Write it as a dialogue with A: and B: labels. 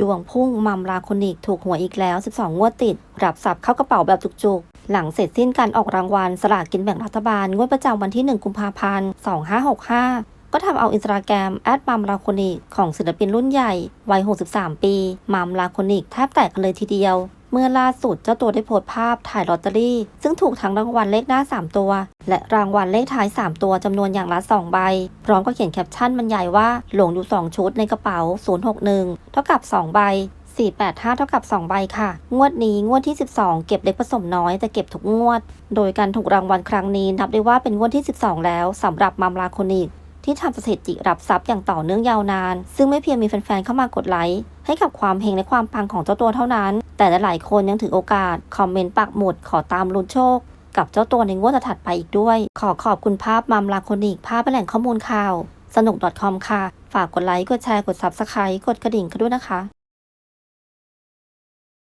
A: ดวงพุ่งมัมลาคนิกถูกหวยอีกแล้ว 12 งวดติด รับสับเข้ากระเป๋าแบบจุกๆ หลังเสร็จสิ้นการออกรางวัลสลากกินแบ่งรัฐบาล งวดประจำวันที่ 1 กุมภาพันธ์ 2565ก็ทำเอาอินสตาแกรมแอดมัมลาคนิกของศิลปินรุ่นใหญ่ วัย 63 ปีมัมลาคนิกแทบแตกกันเลยทีเดียว มื่อล่าสุดเจ้าตัวได้โพสต์ภาพถ่ายลอตเตอรี่ ซึ่งถูกทั้งรางวัลเลขหน้า 3 ตัว และรางวัลเลขท้าย 3 ตัวจำนวนอย่างละ 2 ใบ พร้อมก็เขียนแคปชั่นบรรยายว่าหลงอยู่ 2 ชุดในกระเป๋า 061 เท่ากับ 2 ใบ 485 เท่ากับ 2 ใบค่ะ งวดนี้งวดที่ 12 เก็บเล็กผสมน้อยแต่เก็บทุกงวด โดยการถูกรางวัลครั้งนี้นับได้ว่าเป็นงวดที่ 12 แล้วสำหรับมัมลาโคนิกที่ทำสถิติรับทรัพย์อย่างต่อเนื่องยาวนาน ซึ่งไม่เพียงมีแฟนๆเข้ามากดไลค์ให้กับความเฮงและความปังของเจ้าตัวเท่านั้น แต่หลายคนยังถือโอกาส คอมเมนต์ปักหมุดขอตามลุ้นโชค กับเจ้าตัวในงวดถัดไปอีกด้วย ขอขอบคุณภาพมัมลาโคนิกภาพแหล่งข้อมูลข่าว สนุก .com ค่ะ ฝากกดไลค์ กดแชร์ กด Subscribe กดกระดิ่งกันด้วยนะคะ